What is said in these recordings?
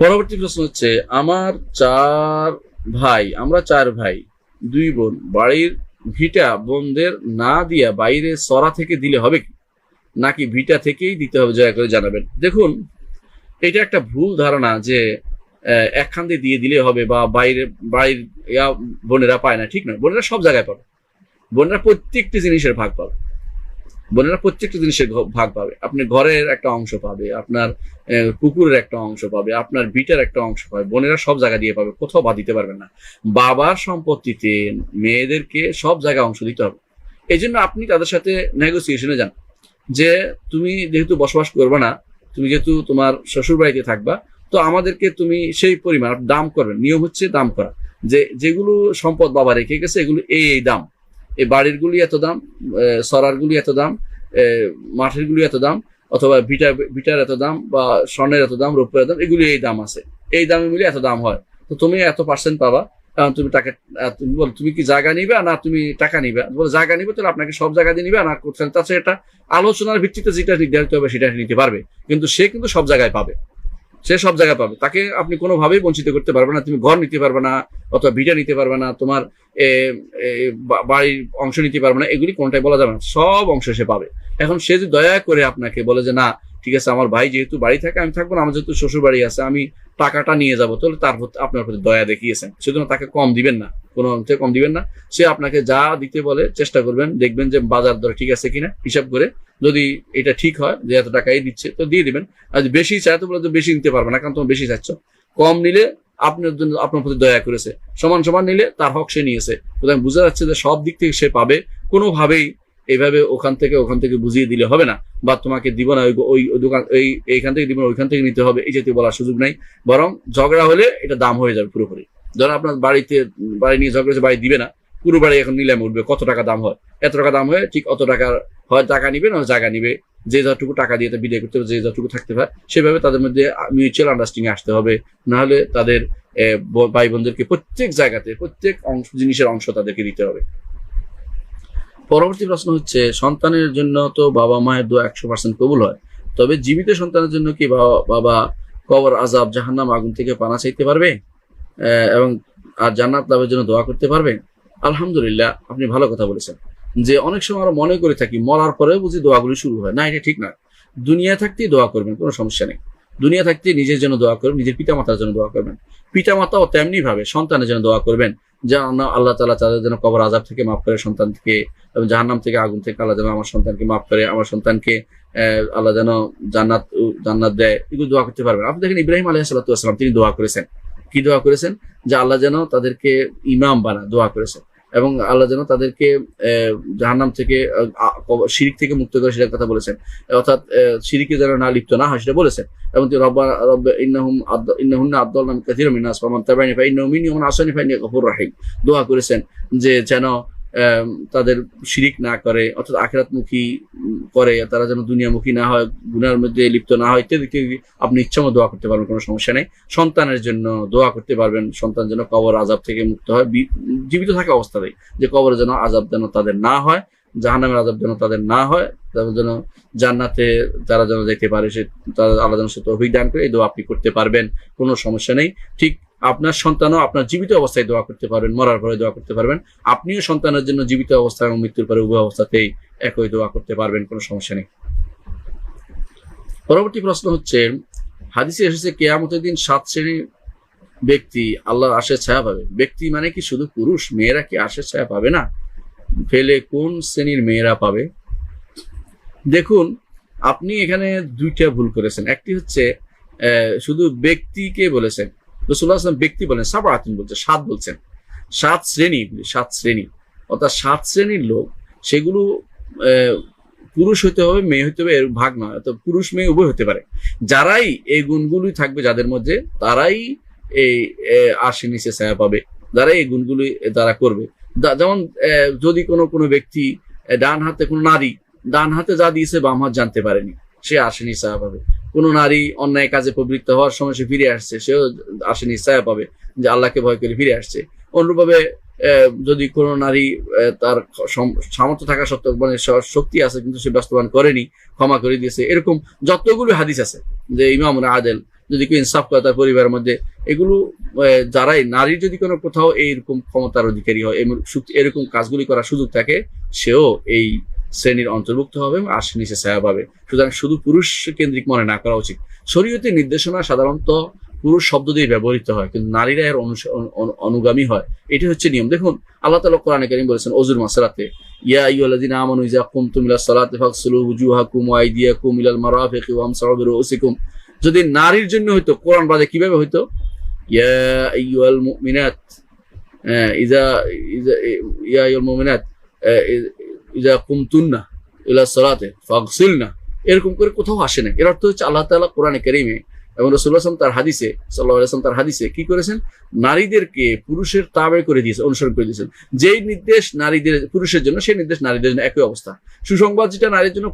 পরবর্তী প্রশ্ন হচ্ছে, আমার চার ভাই, আমরা চার ভাই, দুই বোন, বাড়ির ভিটা বোনদের না দিয়া বাইরে সরা থেকে দিলে হবে কি? নাকি ভিটা থেকেই দিতে হবে, দয়া করে জানাবেন। দেখুন, এটা একটা ভুল ধারণা যে একখান দিয়ে দিয়ে দিলে হবে বা বাইরে, বাড়ির বোনেরা পায় না, ঠিক না বোনেরা সব জায়গায় পাবে। বোনেরা প্রত্যেকটি জিনিসের ভাগ পাবে। বোনেরা প্রত্যেকটা জিনিসের ভাগ পাবে। আপনি ঘরের একটা অংশ পাবে, আপনার কুকুরের একটা অংশ পাবে, আপনার বিটার একটা অংশ পাবে, বোনেরা সব জায়গা দিয়ে পাবে, কোথাও বাদ দিতে পারবেন না। বাবার সম্পত্তিতে মেয়েদেরকে সব জায়গায় অংশ দিতে হবে। এই জন্য আপনি তাদের সাথে নেগোসিয়েশনে যান। যে তুমি যেহেতু বসবাস করবে না, তুমি যেহেতু তোমার শ্বশুর বাড়িতে থাকবা, তো আমাদেরকে তুমি সেই পরিমাণ দাম করবে। নিয়ম হচ্ছে দাম করা। যে যেগুলো সম্পদ বাবা রেখে গেছে, এগুলো এই এই দাম। এই বাড়ির গুলি এত দাম সরারগুলি এত দাম মাঠের গুলি এত দাম, অথবা ভিটা ভিটার এত দাম বা স্বর্ণের এত দাম, রৌপ্যের দাম, এগুলি এই দাম আছে। এই দামে মিলে এত দাম হয়। তো তুমি এত পার্সেন্ট পাবা, কারণ তুমি টাকা তুমি বল, তুমি কি জায়গা নিবে না তুমি টাকা নিবে? বলে, জায়গা নিবে তাহলে আপনাকে সব জায়গা দিয়ে নিবে, না করছেন? তাছাড়া এটা আলোচনার ভিত্তিতে যেটা নির্ধারিত হবে সেটা নিতে পারবে। কিন্তু সে কিন্তু সব জায়গায় পাবে। সে সব জায়গায় পাবে। তাকে আপনি কোনোভাবেই বঞ্চিত করতে পারবে না। তুমি ঘর নিতে পারবে না, অথবা ভিটা নিতে পারবে না, তোমার বাড়ির অংশ নিতে পারবে না, এগুলি কোনটাই বলা যাবে না। সব অংশ সে পাবে। এখন সে যদি দয়া করে আপনাকে বলে যে, না, ঠিক আছে, আমার ভাই যেহেতু বাড়ি থাকে, আমি থাকব না, আমার যেহেতু শ্বশুর বাড়ি আছে, আমি টাকাটা নিয়ে যাব। তাহলে তার আপনার প্রতি দয়া দেখিয়েছেন সেজন্য তাকে কম দিবেন না। কোনো অংশে কম দিবেন না। সে আপনাকে যা দিতে বলে চেষ্টা করবেন, দেখবেন যে বাজার দর ঠিক আছে কিনা, হিসাব করে যদি এটা ঠিক হয় যে এত টাকাই দিচ্ছে, তো দিয়ে দিবেন। আর বেশি চায় তো বলে তো বেশি নিতে পারবে না, কারণ তোমার বেশি চাচ্ছ। কম নিলে আপনার জন্য আপনার প্রতি দয়া করেছে। সমান সমান নিলে তার হক সে নিয়েছে। সুতরাং বোঝা যাচ্ছে যে সব দিক থেকে সে পাবে। কোনোভাবেই এইভাবে ওখান থেকে ওখান থেকে বুঝিয়ে দিলে হবে না। বা তোমাকে দিব না, ওই দোকান, এই, এইখান থেকে দিব না, ওইখান থেকে নিতে হবে, এই জাতীয় বলার সুযোগ নাই। বরং ঝগড়া হলে এটা দাম হয়ে যাবে পুরোপুরি। ধরো আপনার বাড়িতে, বাড়ি নিয়ে ঝগড়া বাড়ি দিবে না, পুরো বাড়ি এখন নিলামে উঠবে, কত টাকা দাম হয়? এত টাকা দাম হয় ঠিক অত টাকার হয়, টাকা নিবে না, জায়গা নিবে। যে যতটুকু টাকা দিয়ে বিদায় করতে হবে, যে যতটুকু থাকতে হয় সেভাবে তাদের মধ্যে মিউচুয়াল আন্ডারস্ট্যান্ডিং আসতে হবে। নাহলে তাদের ভাই বোনদেরকে প্রত্যেক জায়গাতে, প্রত্যেক অংশ, জিনিসের অংশ তাদেরকে দিতে হবে। পরবর্তী প্রশ্ন হচ্ছে, সন্তানের জন্য তো বাবা মায়ের দোয়া একশো পার্সেন্ট কবুল হয়। তবে জীবিত সন্তানের জন্য কি বাবা কবর আজাব জাহান্নাম আগুন থেকে পানা চাইতে পারবে? এবং আর জান্নাত লাভের জন্য দোয়া করতে পারবে? আলহামদুলিল্লাহ, আপনি ভালো কথা বলেছেন। যে অনেক সময় আমরা মনে করে থাকি, মরার পরে বুঝি দোয়াগুলি শুরু হয়। না, এটা ঠিক না। দুনিয়া থাকতেই দোয়া করবেন, কোনো সমস্যা নেই। দুনিয়া থাকতে নিজের জন্য দোয়া করবেন, নিজের পিতামাতার জন্য দোয়া করবেন। পিতামাতাও তেমনি ভাবে সন্তানের জন্য দোয়া করবেন। যেন আল্লাহ তালা তাদের যেন কবর আজাব থেকে মাফ করে সন্তানকে জাহান্নাম থেকে আগুন থেকে আল্লাহ যেন আমার সন্তানকে মাফ করে, আমার সন্তানকে আল্লাহ যেন জান্নাত জান্নাত দেয়। এগুলো দোয়া করতে পারবেন। আপনি দেখেন ইব্রাহিম আলহ আসলাম তিনি দোয়া করেছেন। কি দোয়া করেছেন? যে আল্লাহ যেন তাদেরকে ইমাম বানা দোয়া করেছেন। এবং আল্লাহ যেন তাদেরকে জাহান্নাম থেকে শিরিক থেকে মুক্ত করে সেটার কথা বলেছেন। অর্থাৎ শিরিকে যেন না লিপ্ত না হয় সেটা বলেছেন। এবং তিনি রব্বা রব ইন্নাহুম আদ- আব্দুল নাম কাথির মিনাস পামান তাবাইনি ফাইন্নাহুম মান আসানি ফাইন্নাহু গফুর রাহিম। দোয়া করেছেন যে যেন তাদের শিরিক না করে, অর্থাৎ আখেরাতমুখী করে, তারা যেন দুনিয়ামুখী না হয়, গুনার মধ্যে লিপ্ত না হয়, ইত্যাদি ইত্যাদি, আপনি ইচ্ছামতো দোয়া করতে পারবেন, কোনো সমস্যা নেই। সন্তানের জন্য দোয়া করতে পারবেন, সন্তান যেন কবর আজাব থেকে মুক্ত হয় জীবিত থাকা অবস্থাতেই যে কবর যেন আজাব যেন তাদের না হয়, জাহান্নামের আজাব যেন তাদের না হয়, তাদের যেন জান্নাতে তারা যেন যেতে পারে, সে তারা যেন সে তৌফিক দান করে, এই দোয়া আপনি করতে পারবেন, কোনো সমস্যা নেই। ঠিক আপনার সন্তানও আপনার জীবিত অবস্থায় দোয়া করতে পারবেন, মরার পরে দোয়া করতে পারবেন। আপনিও সন্তানের জন্য জীবিত অবস্থায় এবং মৃত্যুর পরে উভয় অবস্থাতেই একই দোয়া করতে পারবেন, কোনো সমস্যা নেই। পরবর্তী প্রশ্ন হচ্ছে, হাদিসে এসেছে, কেয়ামতের দিন সাত শ্রেণির ব্যক্তি আল্লাহর আশের ছায়া পাবে। ব্যক্তি মানে কি? শুধু পুরুষ? মেয়েরা কি আশের ছায়া পাবে না? ফেলে কোন শ্রেণির মেয়েরা পাবে? দেখুন, আপনি এখানে দুইটা ভুল করেছেন। একটি হচ্ছে শুধু ব্যক্তিকে বলেছেন রসুল্লাহ আসলাম ব্যক্তি বলেন সাবা বলছে, সাত বলছেন। সাত শ্রেণি সাত শ্রেণি। অর্থাৎ সাত শ্রেণির লোক, সেগুলো পুরুষ হতে হবে, মেয়ে হতে হবে, এর ভাগ নয়, অর্থাৎ পুরুষ, মেয়ে উভয় হতে পারে। যারাই এই গুণগুলি থাকবে যাদের মধ্যে, তারাই এই আশি নিচে ছায়া পাবে। যারাই এই গুণগুলি তারা করবে। যেমন যদি কোনো কোনো ব্যক্তি ডান হাতে কোনো নারী, ডান হাতে যা দিয়েছে বাম হাত জানতে পারেনি, সে আসেনি ছায়া পাবে। কোনো নারী অন্যায় কাজে প্রবৃত্ত হওয়ার সময় সে ফিরে আসছে, সেও আসেনি, ছায়া পাবে যে আল্লাহকে ভয় করে ফিরে আসছে। অনুরূপভাবে যদি কোনো নারী তার সামর্থ্য থাকা সত্ত্বেও মানে শক্তি আছে, কিন্তু সে বাস্তবায়ন করেনি, ক্ষমা করে দিয়েছে। এরকম যতগুলো হাদিস আছে যে ইমাম আদেল যদি কেউ ইনসাফ করে তার পরিবারের মধ্যে, এগুলো যারাই নারীর যদি কোনো কোথাও এইরকম ক্ষমতার অধিকারী হয় এরকম কাজগুলি করার সুযোগ থাকে, সেও এই শ্রেণির অন্তর্ভুক্ত হবে এবং আশি নিচে ছায়া পাবে। সুতরাং শুধু পুরুষ কেন্দ্রিক মনে না করা উচিত। শরীয়তের নির্দেশনা সাধারণত পুরুষ শব্দ দিয়ে ব্যবহৃত হয় কিন্তু নারীরা এর অনুগামী হয়। এটি হচ্ছে নিয়ম। দেখুন আল্লাহ তালা কোরআনে কারিম বলেছেন অজুর মাসালাতে ইয়া আইয়ুহাল্লাযীনা আমানু ইযা কুমতুম ইলাস সালাতি ফাগসিলু উজুহাকুম ওয়া আইদিয়াকুম ইলাল মারাফিকি ওয়ামসাহু বিরুউসিকুম। যদি নারীর জন্য হইতো কোরআন বাদে কীভাবে হইতো? ইয়া আইয়ুহাল মুমিনাত আহ, ইযা ইযা ইয়া আইয়ুহাল মুমিনাত ইযা কুমতুন্না ইলাস সালাতি ফাগসিলনা এরকম করে কোথাও আসে না। এর অর্থ হচ্ছে আল্লাহ তাআলা কোরআনে কারিমে এবং রসুল্লাহ আসলাম তার হাদিসে সাল্লাহ আসলাম তার হাদিসে কি করেছেন? নারীদেরকে পুরুষের তাবে করে দিয়েছে অনুসরণ করে দিয়েছেন। যেই নির্দেশ নারীদের, পুরুষের জন্য, সেই নির্দেশ নারীদের জন্য একই অবস্থা। সুসংবাদ যেটা নারীর জন্য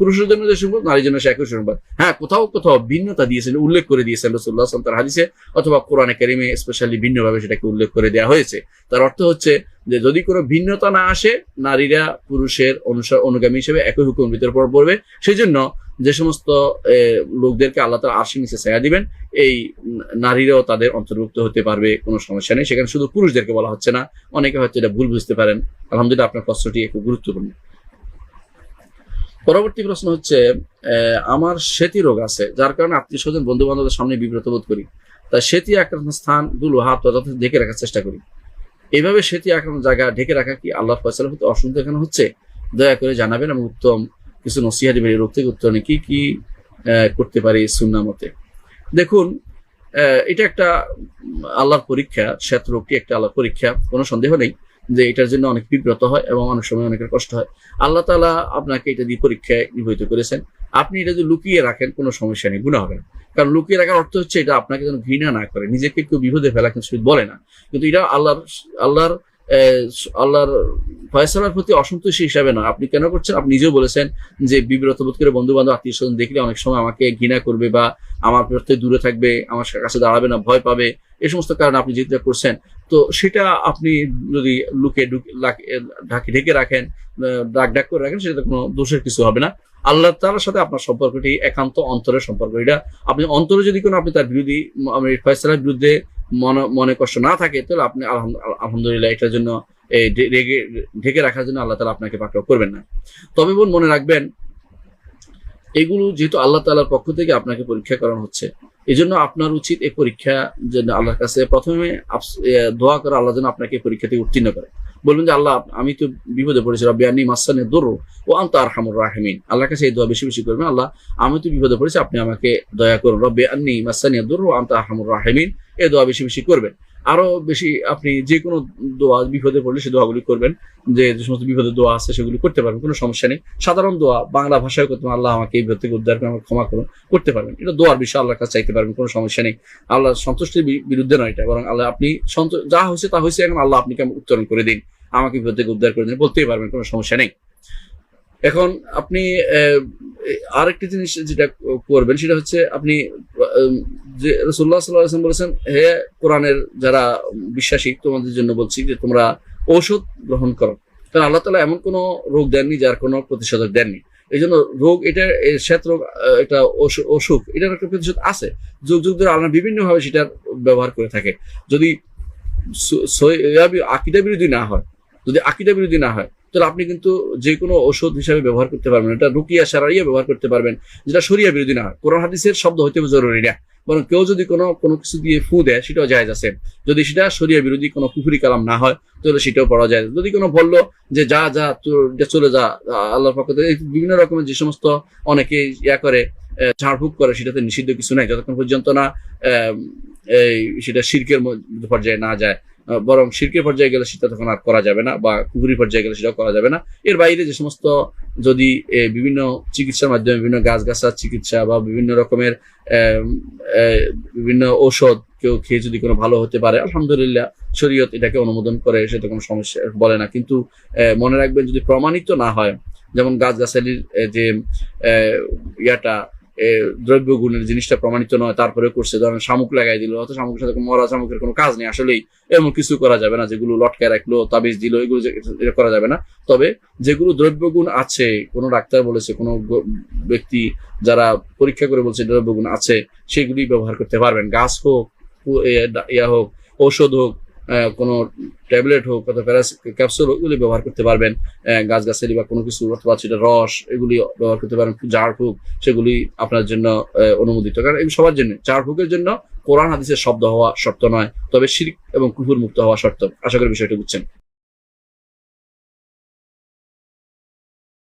পুরুষের জন্য যে সংবাদ নারীর জন্য সে একই সংবাদ হ্যাঁ কোথাও কোথাও ভিন্নতা দিয়েছেন, উল্লেখ করে দিয়েছেন রসুল্লাহ আসলাম তার হাদিসে, অথবা কোরআনে কারিমে স্পেশালি ভিন্নভাবে সেটাকে উল্লেখ করে দেওয়া হয়েছে। তার অর্থ হচ্ছে যে যদি কোনো ভিন্নতা না আসে, নারীরা পুরুষের অনুসার অনুগামী হিসেবে একই হুকুম ভিতরে পড়বে। সেই জন্য যে সমস্ত লোকদেরকে আল্লাহ তালা আশি নিচে ছায়া দিবেন, এই নারীরাও তাদের অন্তর্ভুক্ত হতে পারবে, কোনো সমস্যা নেই। সেখানে শুধু পুরুষদেরকে বলা হচ্ছে না, অনেকে হয়তো এটা ভুল বুঝতে পারেন। আলহামদুলিল্লাহ আপনার প্রশ্নটি একটু গুরুত্বপূর্ণ। পরবর্তী প্রশ্ন হচ্ছে আমার সেতি রোগ আছে, যার কারণে আত্মীয় স্বজন বন্ধু বান্ধবের সামনে বিব্রত বোধ করি। তাই সেতি আক্রান্ত স্থানগুলো হাত ঢেকে রাখার চেষ্টা করি। এইভাবে সেটি এখন জায়গা ঢেকে রাখা কি আল্লাহ ফয়সাল হতে অসুবিধা এখানে হচ্ছে? দয়া করে জানাবেন এবং উত্তম কিছু নসিহা দেবেন রোগ থেকে উত্তরণে কি কি করতে পারি সুন্না মতে। দেখুন এটা একটা আল্লাহর পরীক্ষা, শ্বেত রোগটি একটা আল্লাহর পরীক্ষা, কোনো সন্দেহ নেই। যে এটার জন্য অনেক বিব্রত হয় এবং অনেক সময় অনেকের কষ্ট হয়। আল্লাহ তালা আপনাকে এটা দিয়ে পরীক্ষায় নিবেদিত করেছেন। আপনি এটা যদি লুকিয়ে রাখেন, কোনো সমস্যা নেই গুণা হবে না। কারণ লুকিয়ে রাখার অর্থ হচ্ছে এটা আপনাকে যেন ঘৃণা না করে, নিজেকে কেউ বিপদে ফেলা কিন্তু বলে না। কিন্তু এটা আল্লাহর আল্লাহর আল্লাহর ফয়সালার প্রতি অসন্তুষ্টি হিসাবে নয়। আপনি কেন করছেন? আপনি নিজেও বলেছেন যে বিব্রত বোধ করে বন্ধু বান্ধব আত্মীয় স্বজন দেখলে অনেক সময় আমাকে ঘৃণা করবে বা আমার প্রতি দূরে থাকবে, আমার কাছে দাঁড়াবে না, ভয় পাবে। এই সমস্ত কারণে আপনি যেটা করছেন, তো সেটা আপনি যদি লুকে ঢুকে ঢাকে রাখেন ডাক ডাক করে রাখেন সেটা কোনো দোষের কিছু হবে না। আল্লাহ তাআলার সাথে আপনার সম্পর্কটি একান্ত অন্তরের সম্পর্ক। এটা আপনি অন্তরে যদি কোনো, আপনি তার বিরোধী ফয়সালার বিরুদ্ধে মনে মনে কষ্ট না থাকে, তাহলে আপনি আলহাম- আলহামদুলিল্লাহ এটার জন্য এই ঢেকে রাখার জন্য আল্লাহ তালা আপনাকে পাকড়াও করবেন না। তবে বোন মনে রাখবেন, এগুলো যেহেতু আল্লাহ তালার পক্ষ থেকে আপনাকে পরীক্ষা করানো হচ্ছে এই জন্য আপনার উচিত এই পরীক্ষা যেন আল্লাহর কাছে প্রথমে দোয়া করে আল্লাহ যেন আপনাকে পরীক্ষা থেকে উত্তীর্ণ করে। বলবেন যে, আল্লাহ, আমি তো বিপদে পড়েছি, রব্বি আনি মাসানে দোর ও আন্ত আর হামুর রাহমিন। আল্লাহর কাছে এই দোয়া বেশি বেশি করবেন, আল্লাহ, আমি তো বিপদে পড়েছি, আপনি আমাকে দয়া করুন, রব্বি আন্নি মাসানি দোর ও আন্ত আর হামুর রাহমিন। এই দোয়া বেশি বেশি করবেন। আরও বেশি আপনি যে কোনো দোয়া বিপদে পড়লে সেই দোয়াগুলি করবেন, যে যে সমস্ত বিপদের দোয়া আছে সেগুলি করতে পারবেন, কোনো সমস্যা নেই। সাধারণ দোয়া বাংলা ভাষায় করতে আল্লাহ আমাকে এই বিপদ থেকে উদ্ধার করে আমাকে ক্ষমা করুন, করতে পারবেন। এটা দোয়ার বিষয়, আল্লাহর কাছে চাইতে পারবেন, কোনো সমস্যা নেই। আল্লাহ সন্তুষ্টির বিরুদ্ধে নয় এটা, বরং আল্লাহ আপনি যা হয়েছে তা হয়েছে, এখন আল্লাহ আপনাকে উত্তরণ করে দিন। আমাকে বিপদ থেকে উদ্ধার করে দিন, বলতেই পারবেন, কোনো সমস্যা নেই। এখন আপনি আরেকটি জিনিস যেটা করবেন, সেটা হচ্ছে আপনি যে রসুল্লাহ সাল্লাহ বলেছেন, হে কোরআনের যারা বিশ্বাসী, তোমাদের জন্য বলছি যে তোমরা ঔষধ গ্রহণ করো। কারণ আল্লাহ তালা এমন কোনো রোগ দেননি যার কোনো প্রতিষেধক দেননি। এই জন্য রোগ এটা, শ্বেত রোগ এটা অসুখ, এটার একটা প্রতিষেধ আছে। যুগ যুগ ধরে আল্লাহ বিভিন্নভাবে সেটার ব্যবহার করে থাকে। যদি আকিদা বিরোধী না হয়, যদি আকিদা বিরোধী না হয়, তাহলে আপনি কিন্তু যে কোনো ঔষধ হিসাবে ব্যবহার করতে পারবেন এটা রুকিয়া সারাইয়া ব্যবহার করতে পারবেন, যেটা শরিয়া বিরোধী না হয়। কোরআন হাদিসের শব্দ হইতে জরুরি না। বরং কেউ যদি কোনো কোনো কিছু দিয়ে ফু দেয়, সেটাও জায়গা আছে। যদি সেটা শরিয়া বিরোধী কোনো পুফুরি কালাম না হয়, তাহলে সেটাও পড়া যায়। যদি কোনো বলল যে যা যা চলে যা আল্লাহর পক্ষ থেকে বিভিন্ন রকমের যে সমস্ত অনেকে ইয়া করে ঝাড়ফুঁক করে, সেটাতে নিষিদ্ধ কিছু নাই। যতক্ষণ পর্যন্ত না এই, সেটা শিল্পের পর্যায়ে না যায়। বরং শির্কের পর্যায়ে গেলে সেটা তখন আর করা যাবে না বা কুকুরি পর্যায়ে গেলে সেটাও করা যাবে না। এর বাইরে যে সমস্ত যদি বিভিন্ন চিকিৎসার মাধ্যমে বিভিন্ন গাছগাছার চিকিৎসা বা বিভিন্ন রকমের বিভিন্ন ঔষধ কেউ খেয়ে যদি কোনো ভালো হতে পারে, আলহামদুলিল্লাহ শরীয়ত এটাকে অনুমোদন করে, সেটা কোনো সমস্যা বলে না। কিন্তু মনে রাখবেন যদি প্রমাণিত না হয়, যেমন গাছগাছালির যে ইয়াটা এ, দ্রব্য গুণের জিনিসটা প্রমাণিত নয় তারপরে করছে। ধরেন শামুক লাগাই দিল অত শামুকের সাথে মরা শামুকের কোনো কাজ নেই আসলেই। এমন কিছু করা যাবে না যেগুলো লটকায় রাখল তাবিজ দিল এগুলো করা যাবে না। তবে যেগুলো দ্রব্যগুণ আছে কোনো ডাক্তার বলেছে কোনো ব্যক্তি যারা পরীক্ষা করে বলছে দ্রব্যগুণ আছে সেগুলি ব্যবহার করতে পারবেন। গাছ হোক ইয়া হোক ঔষধ হোক কোনো ট্যাবলেট হোক অথবা প্যারাস ক্যাপসুল হোক এগুলি ব্যবহার করতে পারবেন। গাছগাছালি বা কোনো কিছু অথবা সেটা রস, এগুলি ব্যবহার করতে পারেন। জার ফুক সেগুলি আপনার জন্য অনুমোদিত। কারণ এগুলো সবার জন্য, জার ফুকের জন্য কোরআন হাদিসের শব্দ হওয়া শর্ত নয়, তবে শিরিক এবং কুহুর মুক্ত হওয়া শর্ত। আশা করি বিষয়টি বুঝছেন।